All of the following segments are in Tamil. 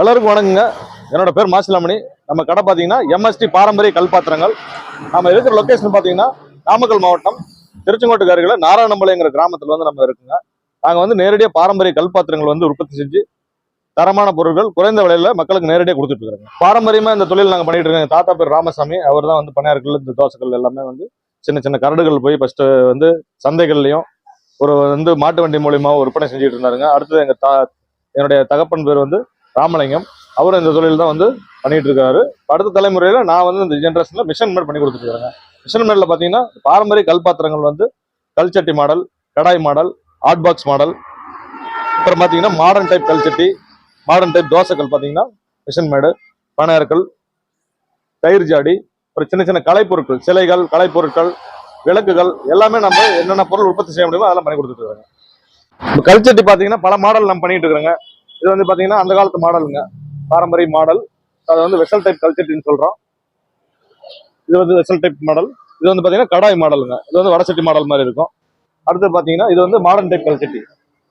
எல்லாருக்கும் வணக்கங்க. என்னோட பேர் மாசிலாமணி. நம்ம கடை பார்த்தீங்கன்னா எம்எஸ்டி பாரம்பரிய கல்பாத்திரங்கள். நம்ம இருக்கிற லொக்கேஷன் பார்த்தீங்கன்னா நாமக்கல் மாவட்டம் திருச்செங்கோட்டுக்கு அருகில் நாராயணம்பாளையங்கிற கிராமத்தில் வந்து நம்ம இருக்குங்க. நாங்கள் வந்து நேரடியாக பாரம்பரிய கல்பாத்திரங்கள் வந்து உற்பத்தி செஞ்சு தரமான பொருட்கள் குறைந்த விலையில் மக்களுக்கு நேரடியாக கொடுத்துட்டு இருக்காங்க பாரம்பரியமாக இந்த தொழில் நாங்கள் பண்ணிட்டு இருக்கோம் தாத்தா பேர் ராமசாமி. அவர் தான் வந்து பணியார்கள் இந்த தோசைகள் எல்லாமே வந்து சின்ன சின்ன கரடுகள் போய் ஃபஸ்ட்டு வந்து சந்தைகள்லையும் ஒரு வந்து மாட்டு வண்டி மூலியமாக விற்பனை செஞ்சுட்டு இருந்தாருங்க. அடுத்தது எங்கள் தா என்னுடைய தகப்பன் பேர் வந்து ராமலிங்கம் அவரும் இந்த தொழில் தான் வந்து பண்ணிட்டு இருக்காரு அடுத்த தலைமுறையில நான் வந்து இந்த ஜென்ரேஷன்ல மிஷன் மேட் பண்ணி கொடுத்துட்டு மிஷன் மேட்ல பாத்தீங்கன்னா பாரம்பரிய கல்பாத்திரங்கள் வந்து கல்ச்சட்டி மாடல் கடாய் மாடல் ஹாட் பாக்ஸ் மாடல். அப்புறம் பாத்தீங்கன்னா மாடர்ன் டைப் கல்ச்சட்டி மாடர்ன் டைப் தோசைகள் பாத்தீங்கன்னா மிஷன் மேடு பனையர்கள் தயிர் ஜாடி அப்புறம் சின்ன சின்ன கலைப்பொருட்கள் சிலைகள் கலைப்பொருட்கள் விளக்குகள் எல்லாமே நம்ம என்னென்ன பொருள் உற்பத்தி செய்ய முடியுமோ அதெல்லாம் பண்ணி கொடுத்துட்டு இருக்காங்க இப்போ கல்ச்சட்டி பார்த்தீங்கன்னா பல மாடல் நம்ம பண்ணிட்டு இருக்கிறோங்க இது வந்து பார்த்தீங்கன்னா அந்த காலத்து மாடலுங்க. பாரம்பரிய மாடல். அது வந்து வெசல் டைப் கல்ச்சட்டின்னு சொல்கிறோம் இது வந்து வெசல் டைப் மாடல் இது வந்து பார்த்தீங்கன்னா கடாய் மாடலுங்க. இது வந்து வடசட்டி மாடல் மாதிரி இருக்கும். அடுத்து பார்த்தீங்கன்னா இது வந்து மாடர்ன் டைப் கல்ச்சட்டி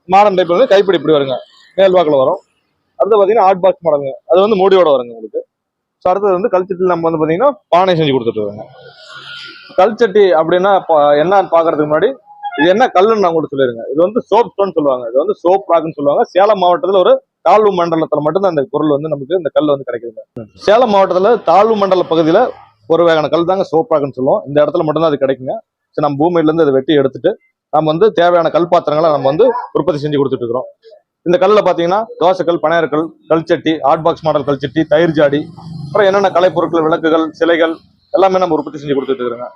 மாடர்ன் டைப் வந்து கைப்பிடி இப்படி வருங்க. மேல்வாக்கில் வரும். அடுத்து பார்த்தீங்கன்னா ஹாட் பாக்ஸ் மாடலுங்க அது வந்து மூடியோட வருங்க உங்களுக்கு. ஸோ அடுத்தது வந்து கல்ச்சட்டியில் நம்ம வந்து பார்த்தீங்கன்னா பானை செஞ்சு கொடுத்துட்டு வருங்க. கல்ச்சட்டி அப்படின்னா என்னன்னு பார்க்கறதுக்கு முன்னாடி இது என்ன கல்லுன்னு நான் கூட சொல்லிருங்க. இது வந்து சோப் ஸ்டோன் சொல்லுவாங்க. இது வந்து சோப் ராக்னு சொல்லுவாங்க. சேலம் மாவட்டத்தில் ஒரு தாழ்வு மண்டலத்துல மட்டும்தான் இந்த பொருள் வந்து நமக்கு இந்த கல் வந்து கிடைக்குதுங்க. சேலம் மாவட்டத்துல தாழ்வு மண்டல பகுதியில ஒரு வகையான கல் தாங்க சோப் ராக்னு சொல்லுவோம். இந்த இடத்துல மட்டும்தான் அது கிடைக்குங்க. சரி நம்ம பூமியில இருந்து அதை வெட்டி எடுத்துட்டு நம்ம வந்து தேவையான கல் பாத்திரங்களை நம்ம வந்து உற்பத்தி செஞ்சு கொடுத்துட்டு இருக்கிறோம். இந்த கல்லில் பார்த்தீங்கன்னா தோசைக்கல் பனையர்கள் கல்ச்சட்டி ஹாட் பாக்ஸ் மாடல் கல்ச்சட்டி தயிர் ஜாடி அப்புறம் என்னென்ன கலைப்பொருட்கள் விளக்குகள் சிலைகள் எல்லாமே நம்ம உற்பத்தி செஞ்சு கொடுத்துட்டு இருக்கிறோங்க.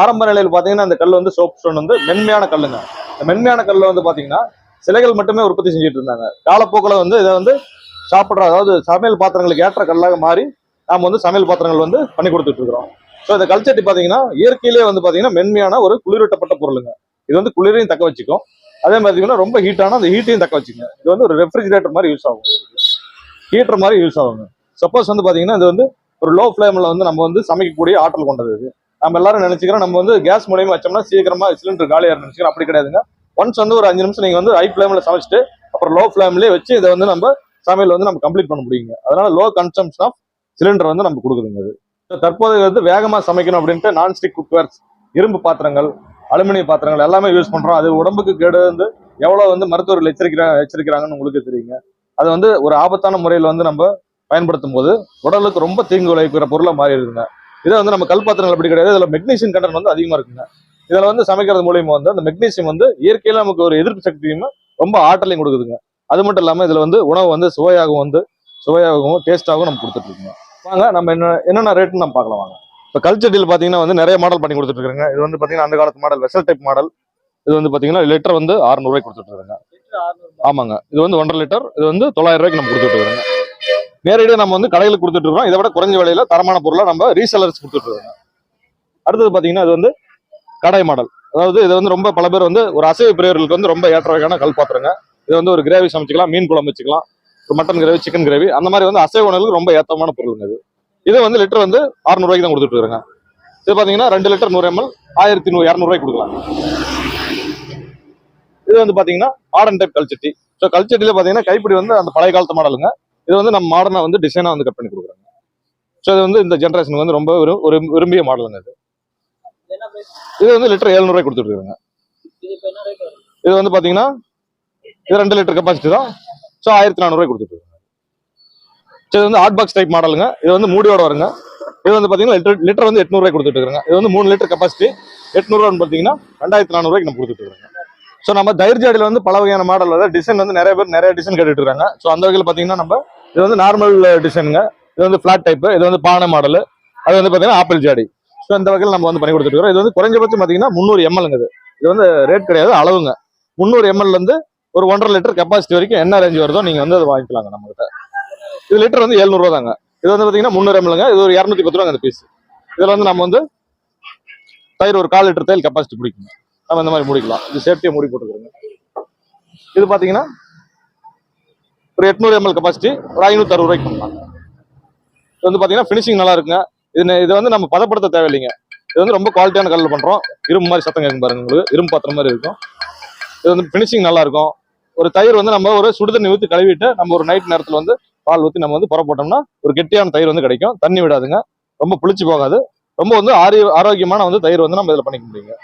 ஆரம்ப நிலையில் பார்த்தீங்கன்னா அந்த கல் வந்து சோப் ஸ்டோன் வந்து மென்மையான கல்லுங்க. இந்த மென்மையான கல்ல வந்து பார்த்தீங்கன்னா சிலைகள் மட்டுமே உற்பத்தி செஞ்சுட்டு இருந்தாங்க. காலப்போக்கில் வந்து இதை வந்து சாப்பிட்ற அதாவது சமையல் பாத்திரங்களுக்கு ஏற்ற கல்லாக மாறி நாம் வந்து சமையல் பாத்திரங்கள் வந்து பண்ணி கொடுத்துட்டு இருக்கிறோம். ஸோ இந்த கல்ச்சட்டி பார்த்தீங்கன்னா இயற்கையிலே வந்து பார்த்தீங்கன்னா மென்மையான ஒரு குளிரூட்டப்பட்ட பொருளுங்க. இது வந்து குளிரையும் தக்க வச்சுக்கும். அதே மாதிரி ரொம்ப ஹீட்டான அந்த ஹீட்டையும் தக்க வச்சுங்க இது வந்து ஒரு ரெஃப்ரிஜிரேட்டர் மாதிரி யூஸ் ஆகும். ஹீட்டர் மாதிரி யூஸ் ஆகுங்க. சப்போஸ் வந்து பார்த்தீங்கன்னா இது வந்து ஒரு லோ ஃப்ளேமில் வந்து நம்ம வந்து சமைக்கக்கூடிய ஆற்றல் கொண்டது இது. நம்ம எல்லாரும் நினைச்சுக்கிறோம் நம்ம வந்து கேஸ் மூலியமா வச்சோம்னா சீக்கிரமா சிலிண்டர் காலியாக நினைச்சுக்கிறோம். அப்படி கிடையாதுங்க. ஒன்ஸ் வந்து ஒரு அஞ்சு நிமிஷம் நீங்க வந்து ஹை ஃபிளேம்ல சமைச்சிட்டு அப்புறம் லோ ஃப்ளேம்லேயே வச்சு இதை வந்து நம்ம சமையல் வந்து நம்ம கம்ப்ளீட் பண்ண முடியுங்க. அதனால லோ கன்சம்ஷன் ஆஃப் சிலிண்டர் வந்து நம்ம கொடுக்குதுங்க அது தற்போது வந்து வேகமா சமைக்கணும் அப்படின்ட்டு நான்ஸ்டிக் குக்கர்ஸ் இரும்பு பாத்திரங்கள் அலுமினிய பாத்திரங்கள் எல்லாமே யூஸ் பண்றோம். அது உடம்புக்கு கேடு வந்து எவ்வளவு வந்து மருத்துவர்கள் எச்சரிக்கிறாங்க எச்சரிக்கிறாங்கன்னு உங்களுக்கு தெரியுங்க. அது வந்து ஒரு ஆபத்தான முறையில் வந்து நம்ம பயன்படுத்தும் போது உடலுக்கு ரொம்ப தீங்கு விளைவிக்கிற பொருளாக மாறிடுதுங்க. இதை வந்து நம்ம கல் பாத்திரங்கள் அப்படி கிடையாது. இதுல மெக்னீசியம் கண்டென்ட் வந்து அதிகமா இருக்குங்க. இதுல வந்து சமைக்கிறது மூலியமா வந்து அந்த மெக்னீசியம் வந்து இயற்கையில நமக்கு ஒரு எதிர்ப்பு சக்தியும் ரொம்ப ஆற்றலையும் கொடுக்குதுங்க. அது மட்டும் இல்லாம இதுல வந்து உணவு வந்து சுவையாகவும் வந்து சுவையாகவும் டேஸ்டாகவும் நம்ம கொடுத்துட்டு இருக்கோங்க வாங்க நம்ம என்ன என்னென்ன ரேட்னு நம்ம பார்க்கலாம் வாங்க. இப்போ கல்ச்சட்டியில் பார்த்தீங்கன்னா வந்து நிறைய மாடல் பண்ணி கொடுத்துட்டு இருக்காங்க இது வந்து பார்த்தீங்கன்னா அந்த காலத்து மாடல் வெசல் டைப் மாடல் இது வந்து பார்த்தீங்கன்னா லிட்டர் வந்து 600 ரூபாய்க்கு கொடுத்துட்டு இருக்காங்க ஆமாங்க. இது வந்து ஒன்றரை லிட்டர் இது வந்து தொள்ளாயிரம் ரூபாய்க்கு நம்ம கொடுத்துட்டு இருக்காங்க நேரடியாக நம்ம வந்து கடைகளுக்கு கொடுத்துட்டு இருக்கோம். இதை விட குறைஞ்ச விலையில தரமான பொருளை நம்ம ரீசெலர்ஸ் கொடுத்துட்டு அடுத்தது பார்த்தீங்கன்னா இது வந்து கடாய் மாடல். அதாவது இது வந்து ரொம்ப பல பேர் வந்து ஒரு அசைவ பிரியர்களுக்கு வந்து ரொம்ப ஏற்ற வகையான கல் பாத்திரங்க. இது வந்து ஒரு கிரேவி சமைச்சிக்கலாம் மீன் குழம்பு வச்சுக்கலாம் மட்டன் கிரேவி சிக்கன் கிரேவி அந்த மாதிரி வந்து அசைவ உணவுகளுக்கு ரொம்ப ஏத்தமான பொருளுங்க இது. இது வந்து லிட்டர் வந்து அறுநூறுவாய்க்கு தான் கொடுத்துட்டு இருக்காங்க. இது பார்த்தீங்கன்னா ரெண்டு லிட்டர் நூறு எம்எல் ஆயிரத்தி நூறு இரநூறுவாய்க்கு கொடுக்கலாம். இது வந்து பார்த்தீங்கன்னா மாடர்ன் டைப் கல்ச்சட்டி ஸோ கல்ச்சட்டியில் பார்த்தீங்கன்னா கைப்பிடி வந்து அந்த பழைய காலத்து மாடலுங்க இது வந்து நம்ம மாடர்னா வந்து டிசைனா வந்து கட் பண்ணி கொடுக்குறாங்க. ஸோ இது வந்து இந்த ஜென்ரேஷனுக்கு வந்து ரொம்ப விரும்- ஒரு விரும்பிய மாடலுங்க இது. இது வந்து லிட்டர் எழுநூறுவாய்க்கு கொடுத்துட்ருக்காங்க இது வந்து பார்த்தீங்கன்னா இது ரெண்டு லிட்டர் கெப்பாசிட்டி தான். ஸோ ஆயிரத்தி நானூறுவாய்க்கு கொடுத்துட்ருக்காங்க ஸோ இது வந்து ஹாட் பாக்ஸ் டைப் மாடலுங்க இது வந்து மூடியோட வருங்க. இது வந்து பார்த்தீங்கன்னா லிட்டர் லிட்டர் வந்து எட்நூறுவாய் கொடுத்துட்டு இருக்காங்க. இது வந்து மூணு லிட்டர் கெப்பாசிட்டி எட்நூறுவான்னு பார்த்தீங்கன்னா ரெண்டாயிரத்தி நானூறுவாய்க்கு நம்ம கொடுத்துட்டு இருக்காங்க. ஸோ நம்ம தைர்ஜாடியில் வந்து பல வகையான மாடல் வருது. டிசைன் வந்து நிறைய பேர் நிறைய டிசைன் கேட்டுட்டு இருக்காங்க ஸோ அந்த வகையில் பார்த்தீங்கன்னா நம்ம இது வந்து நார்மல் டிசைனுங்க இது வந்து ஃபிளாட் டைப்பு இது வந்து பானை மாடல் அது வந்து பார்த்தீங்கன்னா ஆப்பிள் ஜாடி. ஸோ இந்த வகையில் நம்ம வந்து பண்ணி கொடுத்துட்டு இது வந்து குறைஞ்சபட்சம் பார்த்தீங்கன்னா முந்நூறு எம்எல்ங்க இது இது வந்து ரேட் கிடையாது அளவுங்க. முந்நூறு எம்எல்லேருந்து ஒரு ஒன்றரை லிட்டர் கெப்பாசிட்டி வரைக்கும் என்ன ரேஞ்ச் வருதோ நீங்கள் வந்து அதை வாங்கிக்கலாங்க நம்மகிட்ட. இது லிட்டர் வந்து எழுநூறுவா தாங்க இது வந்து பார்த்தீங்கன்னா முந்நூறு எம்எல்ங்க இது ஒரு இரநூத்தி பத்து ரூபாங்க அந்த பீஸ் இதில் வந்து நம்ம வந்து தயிர் ஒரு கால் லிட்டர் தயிர் கெப்பாசிட்டி பிடிக்குங்க. நம்ம இந்த மாதிரி முடிக்கலாம். இது சேஃப்டியாக மூடி போட்டுக்கிறோங்க. இது பார்த்தீங்கன்னா ஒரு எட்நூறு எம்எல் கெப்பாசிட்டி ஒரு ஐநூற்றி அறுபது ரூபாய்க்கு பண்ணலாம் இது வந்து பார்த்தீங்கன்னா ஃபினிஷிங் நல்லா இருக்குங்க. இது இதை இது வந்து நம்ம பதப்படுத்த தேவையில்லைங்க. இது வந்து ரொம்ப குவாலிட்டியான கல்லில் பண்ணுறோம் இரும்பு மாதிரி சத்தம் கேட்கும் பாருங்க உங்களுக்கு. இரும்பு பாத்திரம் மாதிரி இருக்கும். இது வந்து ஃபினிஷிங் நல்லா இருக்கும். ஒரு தயிர் வந்து நம்ம ஒரு சுடுதண்ணி ஊற்றி கழுவிட்டு நம்ம ஒரு நைட் நேரத்தில் வந்து பால் ஊற்றி நம்ம வந்து புறப்பட்டோம்னா ஒரு கெட்டியான தயிர் வந்து கிடைக்கும். தண்ணி விடாதுங்க. ரொம்ப புளிச்சு போகாது. ரொம்ப வந்து ஆரி ஆரோக்கியமான வந்து தயிர் வந்து நம்ம இதில் பண்ணிக்க முடியுங்க.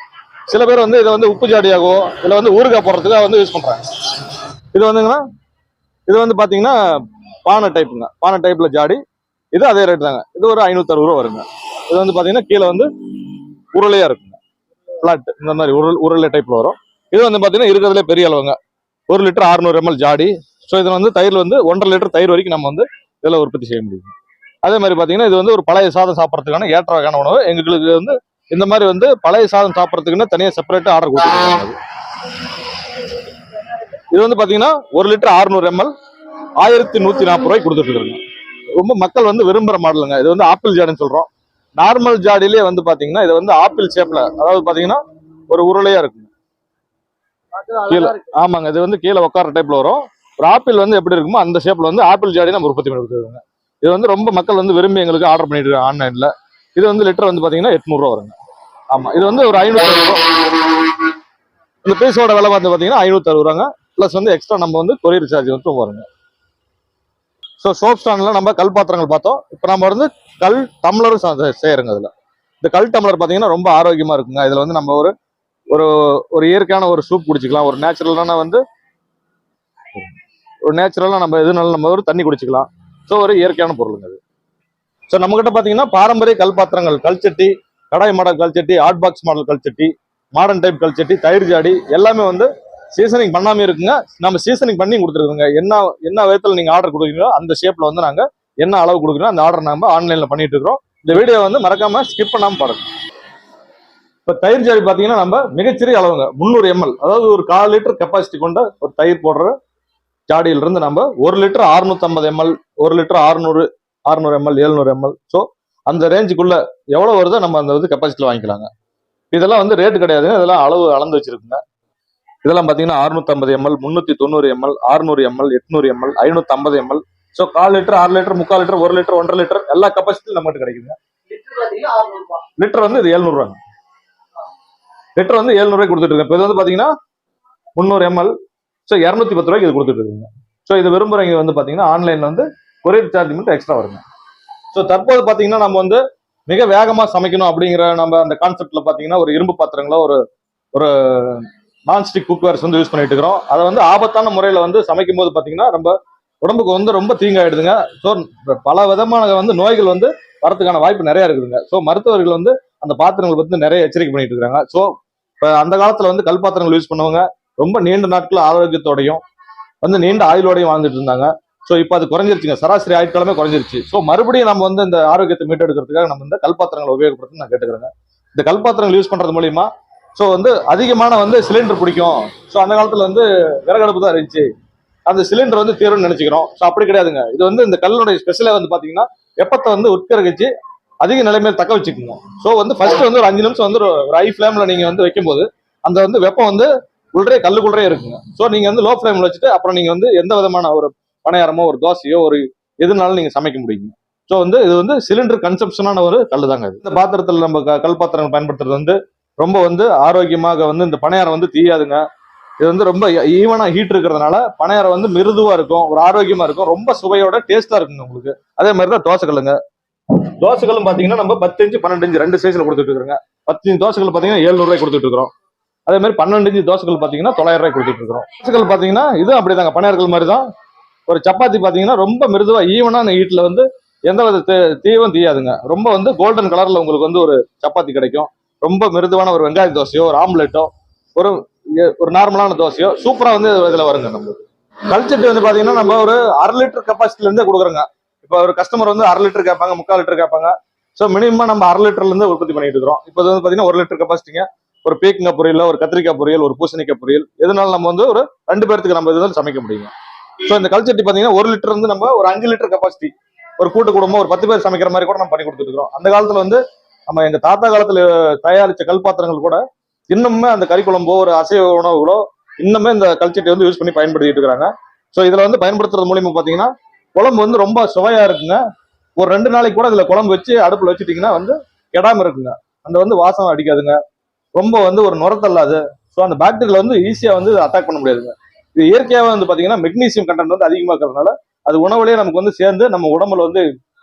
சில பேர் வந்து இதை வந்து உப்பு ஜாடியாகவோ இல்லை வந்து ஊறுகாய் போடுறதுக்காக வந்து யூஸ் பண்ணுறாங்க இது வந்துங்கன்னா இது வந்து பார்த்தீங்கன்னா பானை டைப்புங்க பானை டைப்பில் ஜாடி இது அதே ரேட் தாங்க. இது ஒரு ஐநூற்றறுபது ரூபா வருங்க. இது வந்து பார்த்தீங்கன்னா கீழே வந்து உருளையாக இருக்குங்க. ஃப்ளாட் இந்த மாதிரி உருள் உருளை டைப்பில் வரும். இது வந்து பார்த்தீங்கன்னா இருக்கிறதுலே பெரிய அளவுங்க. ஒரு லிட்டர் அறுநூறு எம்எல் ஜாடி. ஸோ இதில் வந்து தயிர் வந்து ஒன்றரை லிட்டர் தயிர் வரைக்கும் நம்ம வந்து இதில் உற்பத்தி செய்ய முடியும். அதே மாதிரி பார்த்தீங்கன்னா இது வந்து ஒரு பழைய சாதம் சாப்பிட்றதுக்கான ஏற்ற வகையான உணவு. எங்களுக்கு வந்து இந்த மாதிரி வந்து பழைய சாதம் சாப்பிட்றதுக்குன்னு தனியாக செப்பரேட்டாக ஆர்டர் கொடுத்துருக்காங்க. இது வந்து பார்த்தீங்கன்னா ஒரு லிட்டர் அறுநூறு எம்எல் ஆயிரத்தி நூற்றி நாற்பது ரூபாய்க்கு கொடுத்துட்டு ரொம்ப மக்கள் வந்து விரும்புகிற மாடலுங்க. இது வந்து ஆப்பிள் ஜாடின்னு சொல்கிறோம் நார்மல் ஜாடிலே வந்து பார்த்தீங்கன்னா இது வந்து ஆப்பிள் ஷேப்பில் அதாவது பார்த்தீங்கன்னா ஒரு உருளையாக இருக்கும். கீழே ஆமாங்க இது வந்து கீழே உட்கார டைப்பில் வரும். ஒரு ஆப்பிள் வந்து எப்படி இருக்குமோ அந்த ஷேப்பில் வந்து ஆப்பிள் ஜாடி நம்ம உற்பத்தி பண்ணி கொடுத்துருக்காங்க. இது வந்து ரொம்ப மக்கள் வந்து விரும்பி எங்களுக்கு ஆர்டர் பண்ணிட்டு இருக்காங்க இது வந்து லிட்டர் வந்து பார்த்தீங்கன்னா எட்நூறுரூவா வருங்க. ஆமாம் இது வந்து ஒரு ஐநூற்றி அறுபது ரூபா. இந்த பீஸோட விலை வந்து பார்த்தீங்கன்னா ஐநூற்றி அறுபது ரூபாங்க. ப்ளஸ் வந்து எக்ஸ்ட்ரா நம்ம வந்து கொரியர் சார்ஜ் வந்து வருங்க. ஸோ சோப் ஸ்டாண்டில் நம்ம கல் பாத்திரங்கள் பார்த்தோம். இப்போ நம்ம வந்து கல் டம்ளரும் செய்யறோங்க அதில். இந்த கல் டம்ளர் பார்த்தீங்கன்னா ரொம்ப ஆரோக்கியமாக இருக்குங்க. இதில் வந்து நம்ம ஒரு ஒரு ஒரு இயற்கையான ஒரு சூப் குடிச்சிக்கலாம். ஒரு நேச்சுரலான வந்து ஒரு நேச்சுரலாக நம்ம எதுனாலும் நம்ம ஒரு தண்ணி குடிச்சிக்கலாம். ஸோ ஒரு இயற்கையான பொருளுங்க அது. ஸோ நம்மக்கிட்ட பார்த்தீங்கன்னா பாரம்பரிய கல் பாத்திரங்கள் கல்ச்சட்டி கடாய் மாடல் கல்ச்சட்டி ஹாட் பாக்ஸ் மாடல் கல்ச்சட்டி மாடர்ன் டைப் கல்ச்சட்டி தயிர் ஜாடி எல்லாமே வந்து சீசனிங் பண்ணாமல் இருக்குங்க. நம்ம சீசனிங் பண்ணி கொடுத்துருக்குங்க. என்ன என்ன விதத்தில் நீங்கள் ஆர்டர் கொடுக்குறீங்களோ அந்த ஷேப்பில் வந்து நாங்கள் என்ன அளவு கொடுக்குறோம் அந்த ஆர்டர் நம்ம ஆன்லைனில் பண்ணிட்டு இருக்கிறோம். இந்த வீடியோ வந்து மறக்காமல் ஸ்கிப் பண்ணாமல் பாருங்க. இப்போ தயிர் ஜாடி பார்த்தீங்கன்னா நம்ம மிகச்சிறிய அளவுங்க. முந்நூறு எம்எல் அதாவது ஒரு கால் லிட்டர் கெப்பாசிட்டி கொண்ட ஒரு தயிர் போடுற ஜாடியிலிருந்து நம்ம ஒரு லிட்டர் 650 எம்எல் ஒரு லிட்டர் 600 600 எம்எல் 700 எம்எல் ஸோ அந்த ரேஞ்சுக்குள்ள எவ்வளோ வருதோ நம்ம அந்த வந்து கெப்பாசிட்டியில் வாங்கிக்கலாங்க. இதெல்லாம் வந்து ரேட் கிடையாதுங்க. இதெல்லாம் அளவு அளந்து வச்சிருக்குங்க. இதெல்லாம் பார்த்தீங்கன்னா 650 எம்எல் முந்நூற்றி தொண்ணூறு எம்எல் 600 எம்எல் எட்நூறு எம்எல் ஐநூற்றம்பது எம்எல். ஸோ கால் லிட்டர் ஆறு லிட்டர் முக்கால் லிட்டர் ஒரு லிட்டர் ஒன்றரை லிட்டர் எல்லா கெப்பாசிட்டியும் நம்மகிட்ட கிடைக்குங்க லிட்டர் லிட்டர் வந்து இது எழுநூறுவாங்க. லிட்டர் வந்து எழுநூறுவாய்க்கு கொடுத்துட்டு இருக்கேன். இப்போ இது வந்து பார்த்தீங்கன்னா முந்நூறு எம்எல். ஸோ இரநூத்தி பத்து ரூபாய்க்கு இது கொடுத்துட்டு இருக்குங்க. ஸோ இது விரும்புகிறவங்க வந்து பார்த்தீங்கன்னா ஆன்லைனில் வந்து கொரியர் சார்ஜ் மட்டும் எக்ஸ்ட்ரா வருங்க. ஸோ தற்போது பார்த்தீங்கன்னா நம்ம வந்து மிக வேகமாக சமைக்கணும் அப்படிங்கிற நம்ம அந்த கான்செப்ட்ல பார்த்தீங்கன்னா ஒரு இரும்பு பாத்திரங்களோ ஒரு ஒரு நான்ஸ்டிக் குக்வேர்ஸ் வந்து யூஸ் பண்ணிட்டு இருக்கிறோம். அதை வந்து ஆபத்தான முறையில் வந்து சமைக்கும் போது பார்த்தீங்கன்னா ரொம்ப உடம்புக்கு வந்து ரொம்ப தீங்காயிடுதுங்க. ஸோ பல விதமான வந்து நோய்கள் வந்து வரதுக்கான வாய்ப்பு நிறைய இருக்குதுங்க. ஸோ மருத்துவர்கள் வந்து அந்த பாத்திரங்களை வந்து நிறைய எச்சரிக்கை பண்ணிட்டு இருக்காங்க ஸோ இப்போ அந்த காலத்தில் வந்து கல் பாத்திரங்கள் யூஸ் பண்ணுவாங்க ரொம்ப நீண்ட நாட்கள் ஆரோக்கியத்தோடையும் வந்து நீண்ட ஆயுளோடையும் வாழ்ந்துட்டு இருந்தாங்க. ஸோ இப்போ அது குறைஞ்சிருச்சுங்க. சராசரி ஆயுட்காலமே குறைஞ்சிருச்சு. ஸோ மறுபடியும் நம்ம வந்து இந்த ஆரோக்கியத்தை மீட்டெடுக்கிறதுக்காக நம்ம இந்த கல் பாத்திரங்களை உபயோகப்படுத்தி நான் கேட்டுக்கிறேங்க. இந்த கல்பாத்திரங்கள் யூஸ் பண்ணுறது மூலியமா ஸோ வந்து அதிகமான வந்து சிலிண்டர் பிடிக்கும். ஸோ அந்த காலத்தில் வந்து விறகடுப்பு தான் இருந்துச்சு. அந்த சிலிண்டர் வந்து தீரும்னு நினைச்சுக்கிறோம். ஸோ அப்படி கிடையாதுங்க. இது வந்து இந்த கல்லுடைய ஸ்பெஷலாக வந்து பார்த்தீங்கன்னா வெப்பத்தை வந்து உட்கரிச்சு அதிக நிலைமையில் தக்க வச்சுக்கோங்க. ஸோ வந்து ஃபர்ஸ்ட் வந்து ஒரு அஞ்சு நிமிஷம் வந்து ஒரு ஹை ஃபிளேம்ல நீங்க வந்து வைக்கும்போது அந்த வந்து வெப்பம் வந்து உள்ளே கல்லுக்குள்ளே இருக்குங்க. ஸோ நீங்க வந்து லோ ஃப்ளேமில் வச்சுட்டு அப்புறம் நீங்க வந்து எந்த விதமான ஒரு பணியாரமோ ஒரு தோசையோ ஒரு எதுனாலும் நீங்க சமைக்க முடியுங்க. ஸோ வந்து இது வந்து சிலிண்டர் கன்சப்ஷனான ஒரு கல் தாங்க இந்த பாத்திரத்தில் நம்ம க- கல் பாத்திரங்கள் பயன்படுத்துறது வந்து ரொம்ப வந்து ஆரோக்கியமாக வந்து இந்த பணியாரம் வந்து தீயாதுங்க. இது வந்து ரொம்ப ஈவனா ஹீட் இருக்கிறதுனால பணியாரம் வந்து மிருதுவா இருக்கும் ஒரு ஆரோக்கியமா இருக்கும் ரொம்ப சுவையோட டேஸ்டா இருக்குங்க உங்களுக்கு. அதே மாதிரி தான் தோசைக்கல்லுங்க. தோசைகளும் பாத்தீங்கன்னா நம்ம பத்து இன்ச்சு பன்னெண்டு இஞ்சு ரெண்டு சைஸ்ல கொடுத்துட்டு இருக்கிறோங்க. பத்து இன்ச்சு தோசைகள் பாத்தீங்கன்னா ஏழ்நூறுவாய் ரூபாய் கொடுத்துட்டு இருக்கிறோம். அதே மாதிரி பன்னெண்டு இஞ்சு தோசைகள் பாத்தீங்கன்னா தொள்ளாயிரம் ரூபாய் கொடுத்துட்டு இருக்கிறோம். தோசைகள் பாத்தீங்கன்னா இது அப்படிதாங்க பணியார்கள் மாதிரி தான். ஒரு சப்பாத்தி பார்த்தீங்கன்னா ரொம்ப மிருதுவாக ஈவனான ஹீட்டில் வந்து எந்த வித தீவும் தீயாதுங்க. ரொம்ப வந்து கோல்டன் கலரில் உங்களுக்கு வந்து ஒரு சப்பாத்தி கிடைக்கும். ரொம்ப மிருதுவான ஒரு வெங்காய தோசையோ ஒரு ஆம்லெட்டோ ஒரு ஒரு நார்மலான தோசையோ சூப்பராக வந்து இதில் வருங்க நம்மளுக்கு கல்ச்சட்டு வந்து பாத்தீங்கன்னா நம்ம ஒரு அரை லிட்டர் கெப்பாசிட்டிலேருந்தே கொடுக்குறோங்க. இப்போ ஒரு கஸ்டமர் வந்து அரை லிட்டர் கேட்பாங்க முக்கால் லிட்டர் கேட்பாங்க. ஸோ மினிமம் நம்ம அரை லிட்டர்லேருந்து உற்பத்தி பண்ணிட்டு இருக்கிறோம். இப்போ வந்து பாத்தீங்கன்னா ஒரு லிட்டர் கெப்பாசிட்டிங்க ஒரு பீக்கங்காய் பொரியல் ஒரு கத்திரிக்காய் பொரியல் ஒரு பூசணிக்காய் பொரியல். எதனால நம்ம வந்து ஒரு ரெண்டு பேர்த்துக்கு நம்ம இது சமைக்க முடியுங்க. ஸோ இந்த கல்ச்சட்டி பார்த்தீங்கன்னா ஒரு லிட்டர் வந்து நம்ம ஒரு அஞ்சு லிட்டர் கெப்பாசிட்டி ஒரு கூட்டு குடும்பம் ஒரு பத்து பேர் சமைக்கிற மாதிரி கூட நம்ம பண்ணி கொடுத்துருக்கோம் அந்த காலத்தில் வந்து நம்ம எங்கள் தாத்தா காலத்தில் தயாரித்த கல் பாத்திரங்கள் கூட இன்னுமே அந்த கறி குழம்போ ஒரு அசைவ உணவுகளோ இன்னுமே இந்த கல்ச்சட்டி வந்து யூஸ் பண்ணி பயன்படுத்திட்டு இருக்கிறாங்க ஸோ இதில் வந்து பயன்படுத்துறது மூலியமாக பார்த்தீங்கன்னா குழம்பு வந்து ரொம்ப சுவையாக இருக்குங்க. ஒரு ரெண்டு நாளைக்கு கூட இதில் குழம்பு வச்சு அடுப்பில் வச்சுட்டிங்கன்னா வந்து கெடாமல் இருக்குங்க. அந்த வந்து வாசம் அடிக்காதுங்க. ரொம்ப வந்து ஒரு நுரத்தல்லாது ஸோ அந்த பாக்டீரியா வந்து ஈஸியாக வந்து அட்டாக் பண்ண முடியாதுங்க. இது இயற்கையாக வந்து பார்த்தீங்கன்னா மெக்னீசியம் கண்டென்ட் வந்து அதிகமாக இருக்கிறதுனால அது உணவுலேயே நமக்கு வந்து சேர்ந்து நம்ம உடம்புல வந்து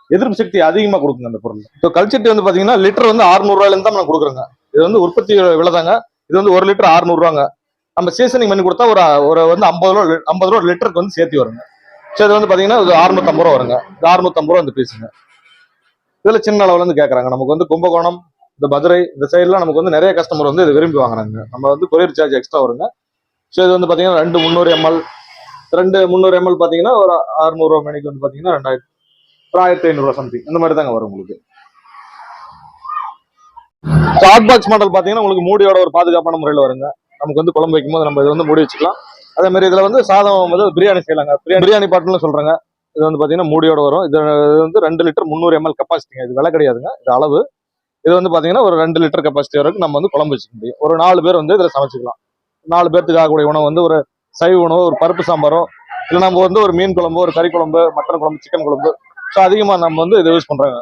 எதிர்ப்பு சக்தி அதிகமாக கொடுக்குங்க அந்த பொருள். இப்போ கல்ச்சட்டி வந்து பார்த்தீங்கன்னா லிட்டர் வந்து அறுநூறுவாயிலேருந்து தான் நம்ம கொடுக்குறோங்க. இது வந்து உற்பத்தி விலைதாங்க. இது வந்து ஒரு லிட்டர் அறுநூறுவாங்க நம்ம சீசனிங் பண்ணி கொடுத்தா ஒரு ஒரு வந்து ஐம்பது ரூபா ஐம்பது ரூபா லிட்டருக்கு வந்து சேர்த்து வருங்க. சரி இது வந்து பார்த்தீங்கன்னா இது அறுநூத்தம்பது ரூபா வருங்க. இது அறுநூத்தம்பது ரூபா வந்து பீஸுங்க. இதில் சின்ன அளவில் இருந்து கேட்குறாங்க நமக்கு வந்து கும்பகோணம் இந்த மதுரை இந்த சைடுலாம் நமக்கு வந்து நிறைய கஸ்டமர் வந்து இது விரும்பி வாங்குறாங்க. நம்ம வந்து கொரியர் சார்ஜ் எக்ஸ்ட்ரா வருங்க. ஸோ இது வந்து பார்த்தீங்கன்னா ரெண்டு முந்நூறு எம்எல். ரெண்டு முந்நூறு எம்எல் பார்த்தீங்கன்னா ஒரு அறுநூறுவா மணிக்கு வந்து பார்த்தீங்கன்னா ரெண்டாயிரத்தி ஒரு ஆயிரத்தி ஐநூறுவா சம்திங் இந்த மாதிரி தாங்க வரும் உங்களுக்கு. ஹாட் பாக்ஸ் மாடல் பார்த்தீங்கன்னா உங்களுக்கு மூடியோட ஒரு பாதுகாப்பான முறையில் வருங்க. நமக்கு வந்து குழம்பு வைக்கும்போது நம்ம இது வந்து மூடி வச்சுக்கலாம். அதே மாதிரி இதில் வந்து சாதம் வந்து பிரியாணி செய்யலாங்க. பிரியாணி பிரியாணி பாட்டுன்னு சொல்றாங்க. இது வந்து பார்த்தீங்கன்னா மூடியோட வரும். இது இது வந்து ரெண்டு லிட்டர் முந்நூறு எம்எல் கெப்பாசிட்டிங்க இது விலை கிடையாதுங்க. இது அளவு. இது வந்து பார்த்தீங்கன்னா ஒரு ரெண்டு லிட்டர் கெப்பாசிட்டி வரைக்கும் நம்ம வந்து குழம்பு வச்சுக்க முடியும். ஒரு நாலு பேர் வந்து இதில் சமைச்சிக்கலாம். நாலு பேர்த்துக்கு ஆகக்கூடிய உணவு வந்து ஒரு சைவ உணவு ஒரு பருப்பு சாம்பாரோ இல்லை நம்ம வந்து ஒரு மீன் குழம்பு ஒரு கறி குழம்பு மட்டன் குழம்பு சிக்கன் குழம்பு. ஸோ அதிகமாக நம்ம வந்து இதை யூஸ் பண்றாங்க.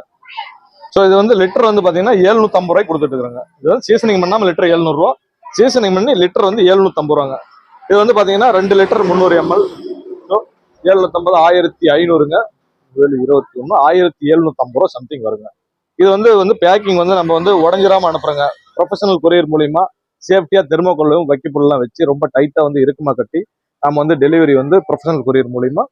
ஸோ இது வந்து லிட்டர் வந்து பாத்தீங்கன்னா எழுநூத்தம்பது ரூபாய் கொடுத்துட்டு இருக்காங்க. இது வந்து சீசனிங் பண்ணாமல் லிட்டர் எழுநூறுவா சீசனிங் பண்ணி லிட்டர் வந்து எழுநூத்தம்பது ரூபாங்க. இது வந்து பாத்தீங்கன்னா ரெண்டு லிட்டர் முந்நூறு எம்எல் எழுநூத்தம்பது ஆயிரத்தி ஐநூறுங்க. ஏழு இருபத்தி ஒன்று ஆயிரத்தி எழுநூத்தம்பது ரூபா சம்திங் வருங்க. இது வந்து வந்து பேக்கிங் வந்து நம்ம வந்து உடஞ்சிராமல் அனுப்புறோங்க. ப்ரொஃபஷனல் கொரியர் மூலியமாக சேஃப்டியா தெர்மோகோலும் வைக்கப்புல்லாம் வச்சு ரொம்ப டைட்டா வந்து இருக்குமா கட்டி நம்ம வந்து டெலிவரி வந்து ப்ரொஃபஷனல் கொரியர் மூலிமா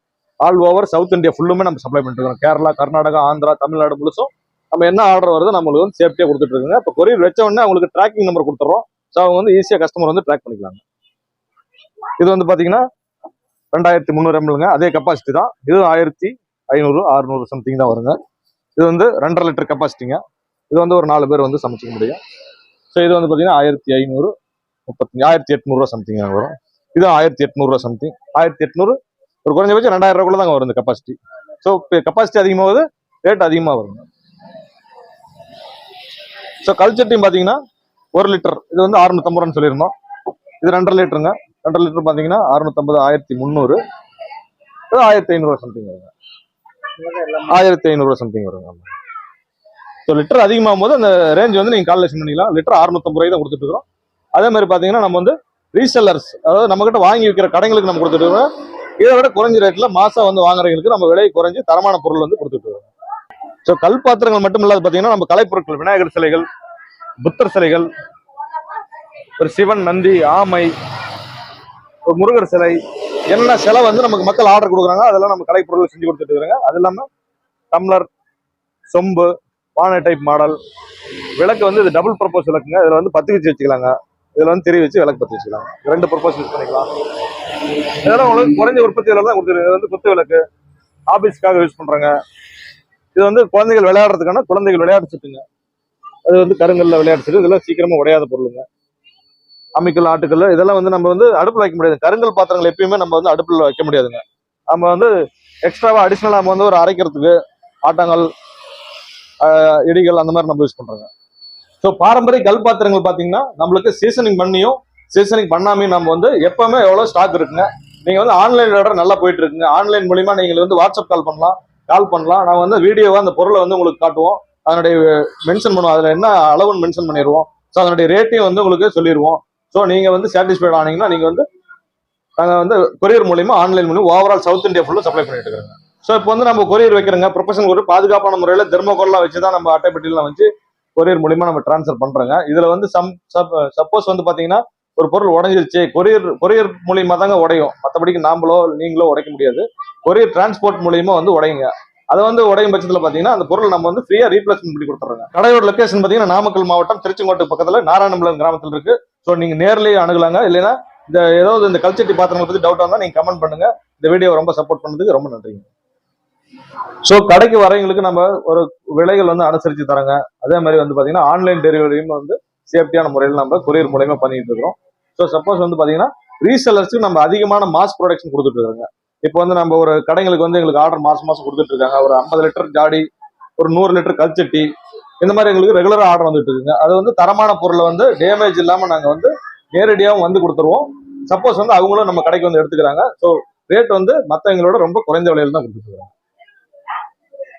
ஆல் ஓவர் சவுத் இந்தியா ஃபுல்லுமே நம்ம சப்ளை பண்ணிட்டு இருக்கோம். கேரளா கர்நாடகா ஆந்திரா தமிழ்நாடு முழுசும் நம்ம என்ன ஆர்டர் வருதோ நம்மளுக்கு வந்து சேஃப்டியா கொடுத்துட்டு இருக்குங்க. இப்போ கொரியர் வச்ச உடனே அவங்களுக்கு ட்ராக்கிங் நம்பர் கொடுத்துறோம் ஸோ அவங்க வந்து ஈஸியாக கஸ்டமர் வந்து ட்ராக் பண்ணிக்கலாங்க. இது வந்து பாத்தீங்கன்னா ரெண்டாயிரத்தி முந்நூறு எம்எல்ங்க அதே கெப்பாசிட்டி தான். இது ஆயிரத்தி ஐநூறு அறுநூறு சம்திங் தான் வருங்க. இது வந்து ரெண்டரை லிட்டர் கெப்பாசிட்டிங்க இது வந்து ஒரு நாலு பேர் வந்து சமைச்சிக்க முடியும். ஸோ இது வந்து பார்த்தீங்கன்னா ஆயிரத்தி ஐநூறு முப்பத்தஞ்சு ஆயிரத்தி எட்நூறுரூவா சம்திங் வரும். இது ஆயிரத்தி எட்நூறுரூவா சம்திங் ஆயிரத்தி எட்நூறு ஒரு குறைஞ்சபட்சம் ரெண்டாயிரம் ரூபாய்க்குள்ள தாங்க வரும் இந்த கெப்பாசிட்டி ஸோ கெப்பாசிட்டி அதிகமாகுது ரேட் அதிகமாக வருங்க ஸோ கல்ச்சட்டியும் பார்த்தீங்கன்னா ஒரு லிட்டர் இது வந்து அறுநூத்தம்பது ரூபான்னு சொல்லியிருந்தோம். இது ரெண்டரை லிட்டருங்க ரெண்டரை லிட்டர் பார்த்தீங்கன்னா அறுநூத்தம்பது ஆயிரத்தி முந்நூறு. இது ஆயிரத்தி ஐநூறுரூவா சம்திங் வருங்க. ஆயிரத்தி ஐநூறுரூவா சம்திங் வருங்க. ஸோ லிட்டர் அதிகமாகும் போது அந்த ரேஞ்ச் வந்து நீங்கள் கால்குலேஷன் பண்ணிக்கலாம். லிட்டர் அறுநூத்தம்பது ரூபாய் தான் கொடுத்துட்டு இருக்கிறோம். அதே மாதிரி பார்த்தீங்கன்னா நம்ம வந்து ரீசெல்லர்ஸ் அதாவது நம்மகிட்ட வாங்கி விற்கிற கடைகளுக்கு நம்ம கொடுத்துட்டு இருக்கோம் இதை விட குறைஞ்ச ரேட்டில் மாதம் வந்து வாங்குறவங்களுக்கு நம்ம விலை குறைஞ்சு தரமான பொருள் வந்து கொடுத்துட்டு இருக்கோம் ஸோ கல் பாத்திரங்கள் மட்டும் இல்லாத பார்த்தீங்கன்னா நம்ம கலைப்பொருட்கள் விநாயகர் சிலைகள் புத்தர் சிலைகள் ஒரு சிவன் நந்தி ஆமை ஒரு முருகர் சிலை என்ன சிலை வந்து நமக்கு மக்கள் ஆர்டர் கொடுக்குறாங்க அதெல்லாம் நம்ம கலைப்பொருள் செஞ்சு கொடுத்துட்டு இருக்கிறாங்க. அது இல்லாமல் டம்ளர் சொம்பு பானை டைப் மாடல் விளக்கு வந்து இது டபுள் பர்பஸ் விளக்குங்க. இதில் வந்து பத்து வச்சு வச்சுக்கலாங்க. இதில் வந்து திரி வச்சு விளக்கு பத்து வச்சுக்கலாம். ரெண்டு பர்பஸ் யூஸ் பண்ணிக்கலாம். இதெல்லாம் உங்களுக்கு குறைஞ்ச உற்பத்தி விலை தான் கொடுத்துருக்கு இது வந்து குத்து விளக்கு. ஆபீஸ்க்காக யூஸ் பண்றாங்க. இது வந்து குழந்தைகள் விளையாடுறதுக்கான குழந்தைகள் விளையாடிச்சுட்டுங்க அது வந்து கருங்கல்ல விளையாட்டு இதெல்லாம் சீக்கிரமா உடையாத பொருளுங்க. அம்மிக்கல் ஆட்டுக்கல் இதெல்லாம் வந்து நம்ம வந்து அடுப்பில் வைக்க முடியாது. கருங்கல் பாத்திரங்கள் எப்பயுமே நம்ம வந்து அடுப்பில் வைக்க முடியாதுங்க. நம்ம வந்து எக்ஸ்ட்ராவாக அடிஷ்னலாக நம்ம வந்து ஒரு அரைக்கிறதுக்கு ஆட்டாங்கல் இடிகள் அந்த மாதிரி நம்ம யூஸ் பண்றோங்க. ஸோ பாரம்பரிய கல் பாத்திரங்கள் பார்த்தீங்கன்னா நம்மளுக்கு சீசனிங் பண்ணியும் சீசனிங் பண்ணாமையும் நம்ம வந்து எப்பவுமே எவ்வளோ ஸ்டாக் இருக்குங்க. நீங்க வந்து ஆன்லைன் ஆர்டர் நல்லா போயிட்டு இருக்குங்க. ஆன்லைன் மூலியமா நீங்கள் வந்து வாட்ஸ்அப் கால் பண்ணலாம் கால் பண்ணலாம். நான் வந்து வீடியோவா அந்த பொருளை வந்து உங்களுக்கு காட்டுவோம். அதனுடைய மென்ஷன் பண்ணுவோம். அதில் என்ன அளவுன்னு மென்ஷன் பண்ணிடுவோம். ஸோ அதனுடைய ரேட்டையும் வந்து உங்களுக்கு சொல்லிடுவோம். ஸோ நீங்கள் வந்து சாட்டிஸ்ஃபைட் ஆனீங்கன்னா நீங்கள் வந்து நாங்கள் வந்து கொரியர் மூலியமாக ஆன்லைன் மூலியம் ஓவரால் சவுத் இந்தியா ஃபுல்லாக சப்ளை பண்ணிட்டு இருக்கிறோங்க. ஸோ இப்போ வந்து நம்ம கொரியர் வைக்கிறோங்க. ப்ரொஃபஷனல் ஒரு பாதுகாப்பான முறையில் தெர்மோகோல்லாம் வச்சு தான் நம்ம அட்டைப்பட்டிலாம் வச்சு கொரியர் மூலியமா நம்ம டிரான்ஸ்ஃபர் பண்றோங்க. இதுல வந்து சம் சப்போஸ் வந்து பாத்தீங்கன்னா ஒரு பொருள் உடஞ்சிருச்சு. கொரியர் கொரியர் மூலியமா தாங்க உடையும். மற்றபடிக்கு நாமளோ நீங்களோ உடைக்க முடியாது. கொரியர் டிரான்ஸ்போர்ட் மூலியமா வந்து உடையுங்க. அதை வந்து உடையும் பட்சத்தில் பார்த்தீங்கன்னா அந்த பொருள் நம்ம வந்து ஃப்ரீயாக ரீப்ளேஸ்மெண்ட் பண்ணி கொடுத்துறோங்க கடையோட லொக்கேஷன் பார்த்தீங்கன்னா நாமக்கல் மாவட்டம் திருச்செங்கோட்டு பக்கத்தில் நாராயணபுரம் கிராமத்தில் இருக்கு. ஸோ நீங்கள் நேர்லேயே அணுகலாங்க. இல்லைன்னா இந்த ஏதாவது இந்த கல்ச்சட்டி பாத்திரங்களை பற்றி டவுட் வந்தா நீங்கள் கமெண்ட் பண்ணுங்க. இந்த வீடியோ ரொம்ப சப்போர்ட் பண்ணதுக்கு ரொம்ப நன்றிங்க. ஸோ கடைக்கு வரவங்களுக்கு நம்ம ஒரு விலைகள் வந்து அனுசரித்து தராங்க. அதே மாதிரி வந்து பார்த்தீங்கன்னா ஆன்லைன் டெலிவரியும் வந்து சேஃப்டியான முறையில் நம்ம கொரியர் மூலயமா பண்ணிட்டு இருக்கிறோம். ஸோ சப்போஸ் வந்து பார்த்தீங்கன்னா ரீசெல்லர்ஸ்க்கு நம்ம அதிகமான மாஸ் ப்ரொடக்ஷன் கொடுத்துட்டு இருக்காங்க. இப்போ வந்து நம்ம ஒரு கடைங்களுக்கு வந்து எங்களுக்கு ஆர்டர் மாசம் மாசம் கொடுத்துட்டு இருக்காங்க. ஒரு ஐம்பது லிட்டர் ஜாடி ஒரு நூறு லிட்டர் கல்ச்சட்டி இந்த மாதிரி எங்களுக்கு ரெகுலராக ஆர்டர் வந்துட்டு இருக்குங்க. அது வந்து தரமான பொருளை வந்து டேமேஜ் இல்லாமல் நாங்கள் வந்து நேரடியாகவும் வந்து கொடுத்துருவோம். சப்போஸ் வந்து அவங்களும் நம்ம கடைக்கு வந்து எடுத்துக்கிறாங்க. ஸோ ரேட் வந்து மற்றவங்களோட ரொம்ப குறைந்த விலையில் தான் கொடுத்துட்டு